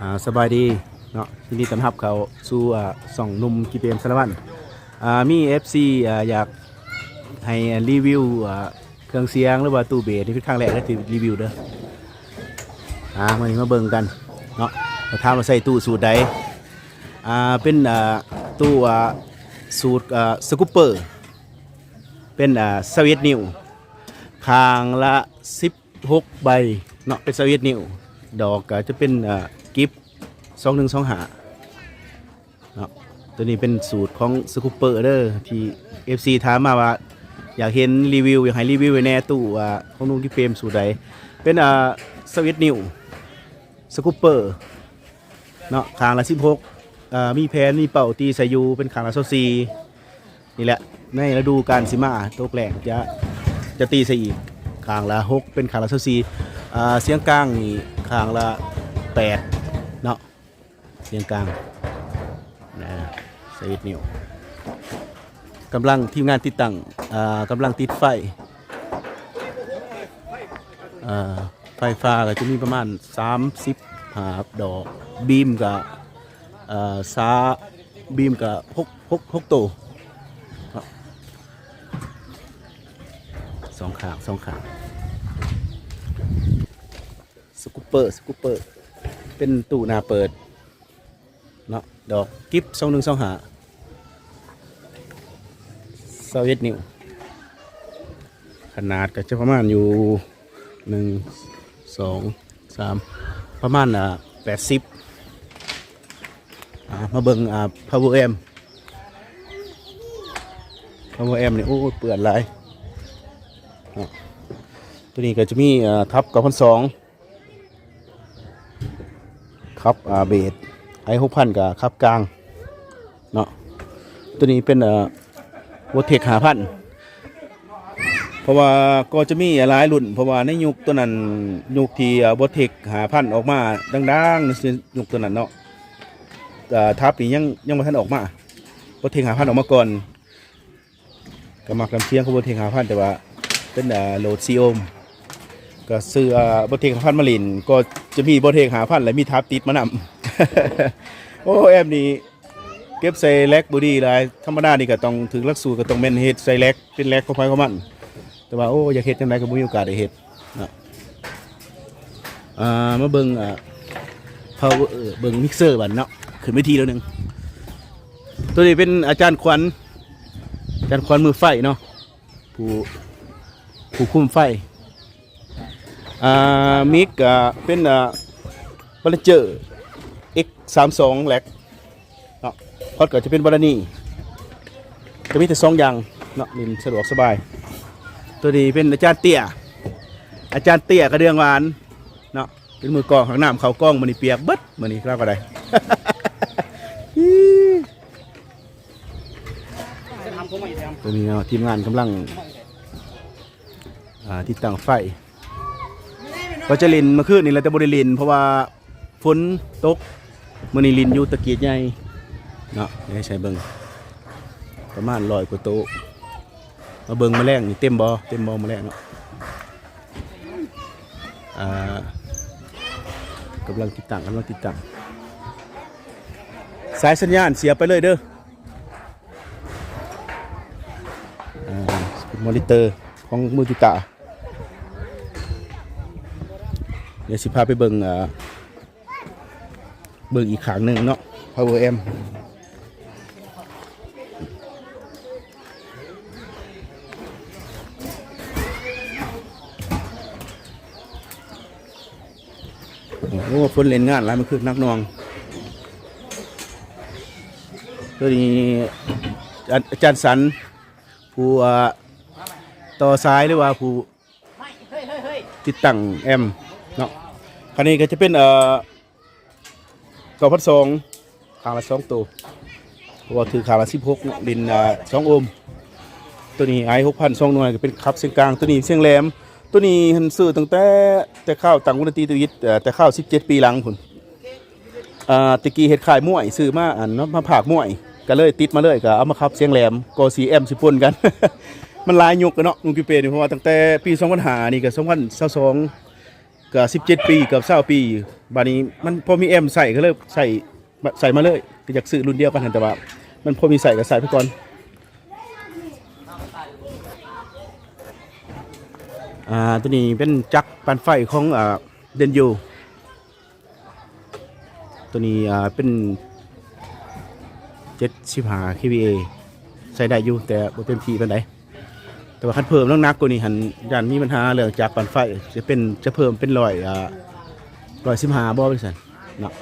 อ่าสบายดีเนาะยินดีต้อนรับเขาสู่อ่าส่องหนุ่มกีเปมสารวัตรอ่ามี FC อ่าอยากให้รีวิวอ่าเครื่องเสียงหรือว่าตู้เบสนี่เป็นครั้งแรกที่ที่รีวิวเด้ออ่ามานี่มาเบิ่งกันเนาะมาถามว่าใส่ตู้สูตรใดอ่าเป็นอ่าตู้อ่าสูตรอ่าสกูปเปอร์เป็นอ่าสวิตนิวคางละ16ใบเนาะเป็นสวิตนิวดอกก็จะเป็นอ่า กิฟสองหนึ่งสองหาเนาะตัวนี้เป็นสูตรของสกูปเปอร์เด้อที่ FC ถามมาว่า อยากเห็นรีวิว อยากให้รีวิวไว้แน่ตู้ว่าของนุ่งที่เปรมสูตรใดเป็นอ่าสวิตนิวสกูปเปอร์เนาะคางละ16อ่ามีแพนมีเป่าตีส่อยูเป็นคางละโซซีนี่แหละในฤดูการสิมาตัวแกลงจะจะตีใส่อีกคางละ6เป็นคางละโซซีอ่าเสียงกลางนี่ขางละแปด เนาะเสียงกลางนะสวิตนิวกำลังทีมงานติดตั้งอ่ากำลังติดไฟอ่าไฟฟ้าก็จะมีประมาณ 30หาดอกบีมกับอ่าซาบีมกับหกหกหกตัวสองขางสองขางสกูปเปอร์สกูปเปอร์ เป็นตู้หนาเปิดเนาะดอกกิฟต์สองหนึ่งสองหาเซเวียตนิวขนาดก็จะประมาณอยู่หนึ่งสองสามประมาณอะแปดสิบอ่ามาเบิ่งอ่า power m power m เนี่ยโอ้เปื่อนลายตัวนี้ก็จะมีอ่าทับกับพันสอง ครับอ่าเบสไอหกพันกับครับกลางเนาะตัวนี้เป็นอ่อวอเทคหาพันเพราะว่าก็จะมีหลายรุ่น เพราะว่าในยุคตัวนั้นยุคที่วอเทคหาพันออกมาดังๆในยุคตัวนั้นเนาะอ่าทับนี่ยังยังไม่ทันออกมาวอเทคหาพันออกมาก่อนก็มักลำเชียงของวอเทคหาพันแต่ว่าเป็นโหลดซีโอม ก็ซื้อบทเทงหาพันมาลิน ก็จะมีบทเทงหาพันและมีทับติดมานำโอ้แอมนี่เก็บใส่แลกบอดี้หลายธรรมดานี่ก็ต้องถึงลักสูตรก็ต้องแม่นเฮ็ดใส่แลกเป็นแลกของไผของมัน แต่ว่าโอ้อยากเฮ็ดจังไดก็บ่มีโอกาสได้เฮ็ดนะอ่ามาเบิ่งอ่าเอ่อเบิ่งมิกเซอร์บัดเนาะขึ้นเวทีแล้วหนึงตัวนี้เป็นอาจารย์ขวัญอาจารย์ขวัญมือไฟเนาะผู้ผู้คุมไฟ อ่ามิกอ่าเป็นอ่าบรเจอร์ X 3 2แหลกเนาะพอดก็จะเป็นบรณีจะมีแต่สองอย่างเนาะลินสะดวกสบาย ตัวนี้เป็นอาจารย์เตี้ยอาจารย์เตี้ยกระเดืองหวานเนาะเป็นมือกองข้างน้ำเขากล้องมันนี่เปียกเบิดมันนี่ครับก็ได้ตัวนี้เนาะทีมงานกำลังอ่าติดตั้งไฟ ก็จะลินมื่อคืนนี่แหละแต่บริลิน เพราะว่าฝนตกมื่อนี้ลินอยู่ตะเกียบใหญ่เนาะเดี๋ยวใช้เบิงประมาณร้อยกว่าโต๊ะมาเบิงมาแรงนี่เต็มบอเต็มบอมาแรงเนาะอ่ากำลังติดตั้งกำลังติดตั้งสายสัญญาณเสียไปเลยเด้ออมอนิเตอร์ของมือกีตาร์ เดี๋ยวสิพาไปเบิ่งอ่าเบิ่งอีกขางหนึ่งเนาะ Power M โอ้ฝนเล่นงานหลายมันคือนักหนองตัวนี้อาอาจารย์สันผู้อ่าต่อซ้ายหรือว่าผู้ติดตั้งแอมเนาะ คันนี้ก็จะเป็นเอ่อเก้าพันสองขางละสองตัวเพราะว่าถือขางละสิบหกดินอ่าสองโอห์มตัวนี้ไอหกพันสองหน่วยก็เป็นครับเสียงกลางตัวนี้เสียงแหลม ตัวนี้หันซื้อตั้งแต่แต่ข้าวต่างวุฒิตัวยิ่แต่ข้าวสิบเจ็ดปีหลังพุ่นอ่าตะกี้เห็ดขายมวยซื้อมาอันเนาะมาผากมวยก็เลยติดมาเลยก็เอามาขับเสียงแหลมก็สีแอมสิปนกัน มันลายยุคกันเนาะลุงกิเปนเพราะว่าตั้งแต่ปี2005นี่ก็2022 ก็17ปีกับ20ปีบานี้มันพอมีแอมใส่ก็เลยใส่ใส่มาเลยคือยากซื้อรุ่นเดียวกันแต่ว่า มันพอมีใส่ก็ใส่ไปก่อนอ่าตัวนี้เป็นจักรปันไฟของอ่าเดนยูตัวนี้อ่าเป็น75 kVA ใส่ได้อยู่แต่บ่เต็มที่ปานใด แต่ว่าคันเพิ่มน้ำหนักกว่านี้หันยันมีปัญหาเรื่องจักปั่นไฟจะเป็นจะเพิ่มเป็นร้อยอ่าร้อยสิบห้าบ่เป็นซั่นเนาะ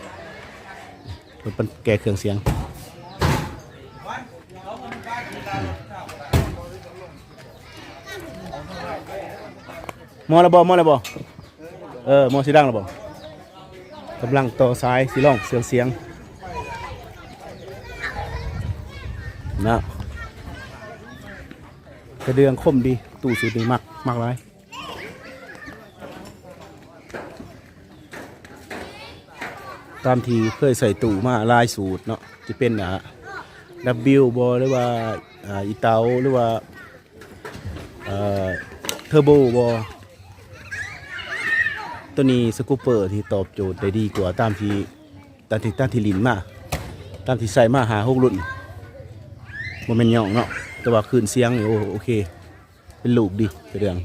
เพิ่นเป็นแก้เครื่องเสียงมอระบอมอระบอเออมอสีดังระบอกำลังต่อสายสีร่องเสียงเสียงนะ กระเดืองคมดีตู้สูตรนี้มากมากไรตามที่เคยใส่ตู้มาลายสูตรเนาะจะเป็นอะดับบิวบอหรือว่าอีเตาหรือว่าเทอร์โบบอตัวนี้สกูเปอร์ที่ตอบโจทย์ได้ดีกว่าตามที่ตามที่ตามที่ลินมา ตามที่ใส่มาหาหกรุ่นโมเมนย่องเนาะ แต่ว่าคืนเสียงนี่โอ้โอเค เป็นลูกดีเรื่องเน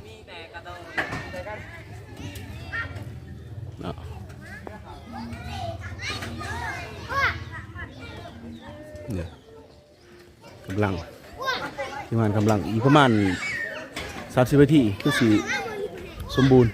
ี่ยกำลังทีมงานกำลังอีกประมาณ30นาทีคือสีสมบูรณ์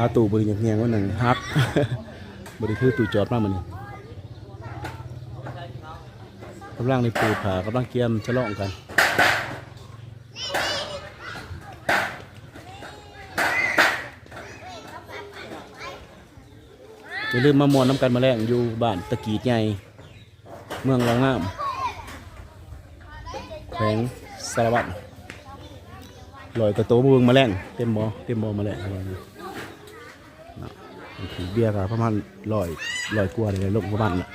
ขาตู่บริยังเงียงว่าหนึ่งฮักบริคือตู่จอดมากมันกำลังในปูผากำลังเกียมฉลองกันอย่าลืมมามวนน้ำกันมาแรงอยู่บ้านตะกีดใหญ่เมืองรองน้ำแขวงสารวัตรลอยกระโตเมืองมาแรงเต็มบอเต็มบอมาแรงอะไรนี่ ถือเบียร์กับประมาณลอยลอยกว่าเลยลงประมาณน่ะ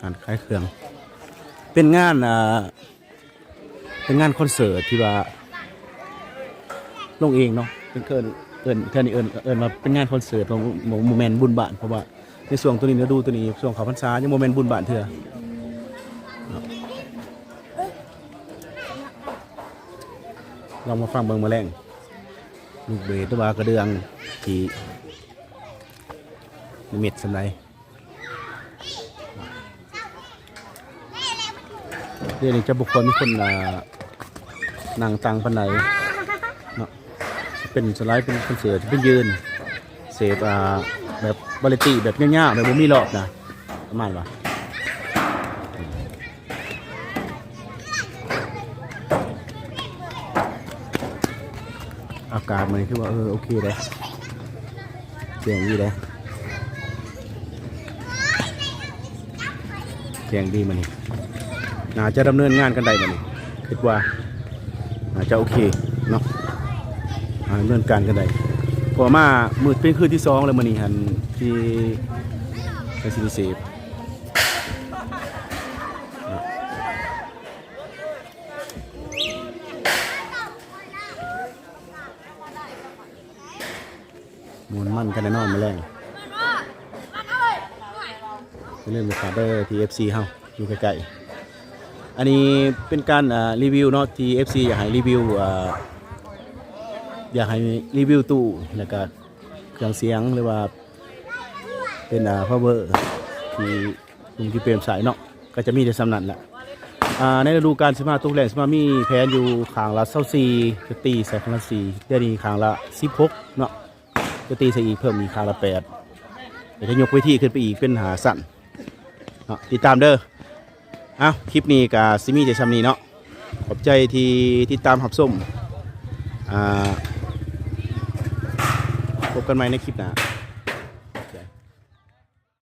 การขายเครื่อง เป็นงานอ่าเป็นงานคอนเสิร์ตที่ว่าลงเองเนาะเป็นเกินเอินเท่านี้เอินเอินมาเป็นงานคอนเสิร์ตของโมเมนต์บุญบานเพราะว่าในช่วงตัวนี้เราดูตัวนี้ช่วงเขาพรรษายังโมเมนต์บุญบานเถอะลองมาฟังเบิ่งมาแรงลูกเบสหรือว่ากระเดืองที่นิมิตสำไร ดี๋ยวนี้จะบุคคลมีคนอ่านั่งตังปันไหนเนาะเป็นสไลด์เป็นคอนเสิร์ตเป็นยืนเสพอ่าแบบบริตีแบบง่ายๆแบบบ่มีรอบนะประมาณว่าอากาศมันคือว่าเออโอเคเลยเสียงดีเลยเสียงดีมันนี่ น่าจะดำเนินงานกันได้บัดนี้คิดว่าน่าจะโอเคเนาะอ่าดำเนินการกันได้พอมามืดเป็นคืนที่สองแล้วมื้อนี้หันที่ไปซิลิเซฟมวนมั่นกันแน่นอนมาแรงอย่าลืมไปฝากเด้อที่ FC เฮาอยู่ใกล้ๆ อันนี้เป็นการรีวิวเนาะที่ FC อยากให้รีวิวอยากให้รีวิวตู้แล้วก็เครื่องเสียงหรือว่าเป็นอ่าพาวเวอร์ที่ลุงกิเปรมใส่เนาะก็จะมีแตสำนันแหละในฤดูกาลสมาตุกแหล่งสิมามีแพนอยู่ขางละเศร้าสี่จะตีใส่ขางละสี่เดี๋ยวนี้ขางละสิบหกเนาะจะตีใส่อีกเพิ่มมีกขางละแปดเดี๋ยวจะยกไปที่ขึ้นไปอีกเป็นหาสั่นติดตามเด้อ อ้าวคลิปนี้กับซิมี่เจชัมนีเนาะขอบใจที่ที่ตามหับส้มพบกันใหม่ในคลิปหน้า